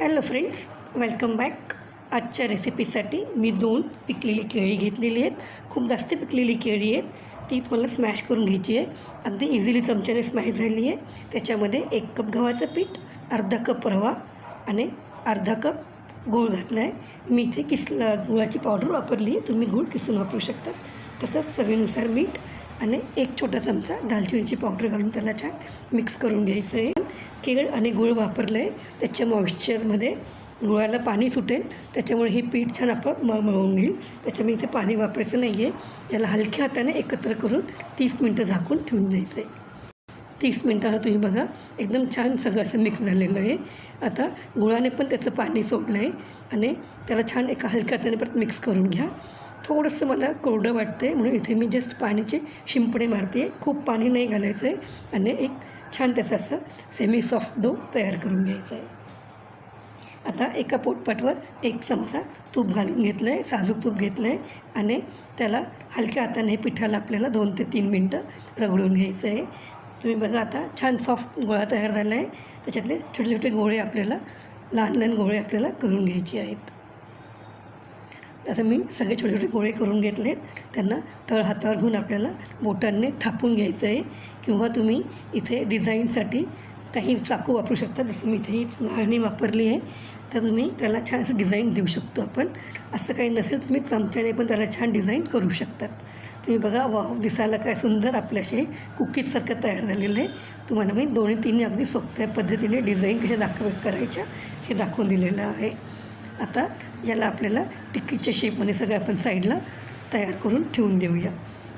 Hello friends welcome back आजच्या रेसिपीसाठी मी दोन पिकलेली केळी घेतलेली आहेत. खूप जास्त पिकलेली केळी आहेत. ती तुम्हाला स्मॅश करून घ्यायची आहे. अगदी इझिली चमच्याने स्मॅश झाली आहे. त्याच्यामध्ये एक कप गव्हाचं पीठ अर्धा कप रवा आणि अर्धा कप गूळ घातला आहे. मी इथे किसला गुळाची पावडर वापरली आहे. तुम्ही गूळ किसून वापरू शकता. तसंच चवीनुसार मीठ आणि एक छोटा चमचा दालचिनीची पावडर घालून त्याला छान मिक्स करून घ्यायचं आहे. केळ आणि गुळ वापरलं आहे त्याच्या मॉइश्चरमध्ये गुळाला पाणी सुटेल. त्याच्यामुळे हे पीठ छान आपण म मळून घेईल. त्याच्यामुळे इथे पाणी वापरायचं नाही आहे याला हलक्या हाताने एकत्र करून तीस मिनटं झाकून ठेवून द्यायचं आहे तीस मिनटाला तुम्ही बघा एकदम छान सगळं असं मिक्स झालेलं आहे. आता गुळाने पण त्याचं पाणी सोडलं आहे आणि त्याला छान एका हलक्या हाताने परत मिक्स करून घ्या. थोडंसं मला कोरडं वाटतं आहे म्हणून इथे मी जस्ट पाण्याचे शिंपडे मारते खूप पाणी नाही घालायचं आहे आणि एक छान त्याचं असं सेमी सॉफ्ट डो तयार करून घ्यायचा आहे आता एका पोटपाटवर एक चमचा तूप घालून घेतलं आहे साजूक तूप घेतलं आहे आणि त्याला हलक्या हाताने पिठाला आपल्याला दोन ते तीन मिनटं रगडून घ्यायचं आहे तुम्ही बघा आता छान सॉफ्ट गोळा तयार झाला आहे त्याच्यातले छोटे छोटे गोळे आपल्याला लहान लहान गोळे आपल्याला करून घ्यायचे आहेत. आता मी सगळे छोटे छोटे गोळे करून घेतले आहेत त्यांना तळ हातावर घेऊन आपल्याला बोटांनी थापून घ्यायचं आहे किंवा तुम्ही इथे डिझाईनसाठी काही चाकू वापरू शकता. जसं मी इथे ही गाळणी वापरली आहे. तर तुम्ही त्याला छान असं डिझाईन देऊ शकतो आपण. असं काही नसेल तुम्ही चमच्याने पण त्याला छान डिझाईन करू शकतात. तुम्ही बघा वाव दिसायला काय सुंदर आपल्याशी कुकीजसारखं तयार झालेलं आहे. तुम्हाला मी दोन्ही तिन्ही अगदी सोप्या पद्धतीने डिझाईन कशा दाखव करायच्या हे दाखवून दिलेलं आहे. आता याला आपल्याला टिक्कीच्या शेपमध्ये सगळं आपण साईडला तयार करून ठेवून देऊया.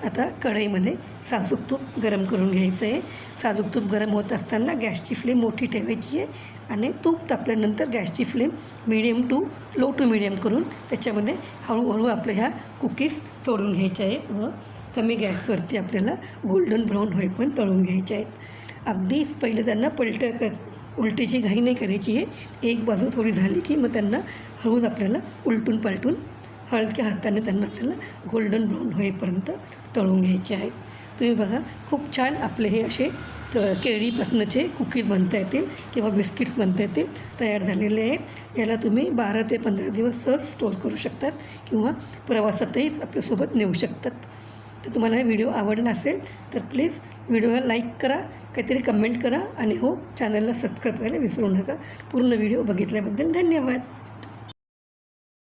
आता कढईमध्ये साजूक तूप गरम करून घ्यायचं आहे. साजूक तूप गरम होत असताना गॅसची फ्लेम मोठी ठेवायची आहे आणि तूप तापल्यानंतर गॅसची flame medium to low to medium करून त्याच्यामध्ये हळूहळू आपल्या ह्या कुकीज सोडून घ्यायच्या आहेत व कमी गॅसवरती आपल्याला गोल्डन ब्राऊन होईपर्यंत तळून घ्यायच्या आहेत. अगदीच पहिले त्यांना पलट उलटीची घाई नाही करायची आहे एक बाजू थोडी झाली की मग त्यांना हळूच आपल्याला उलटून पालटून हलक्या हाताने त्यांना आपल्याला गोल्डन ब्राऊन होईपर्यंत तळून घ्यायचे आहेत. तुम्ही बघा खूप छान आपले हे असे त केळीपासनंचे कुकीज बनता येतील किंवा बिस्किट्स बनता येतील तयार झालेले आहेत. याला तुम्ही बारा ते पंधरा दिवस सहज स्टोर करू शकतात किंवा प्रवासातही आपल्यासोबत नेऊ शकतात. तर तुम्हाला हा व्हिडिओ आवडला असेल तर प्लीज व्हिडिओला लाईक करा काहीतरी कमेंट करा आणि हो चॅनलला सबस्क्राईब करायला विसरू नका. पूर्ण व्हिडिओ बघितल्याबद्दल धन्यवाद.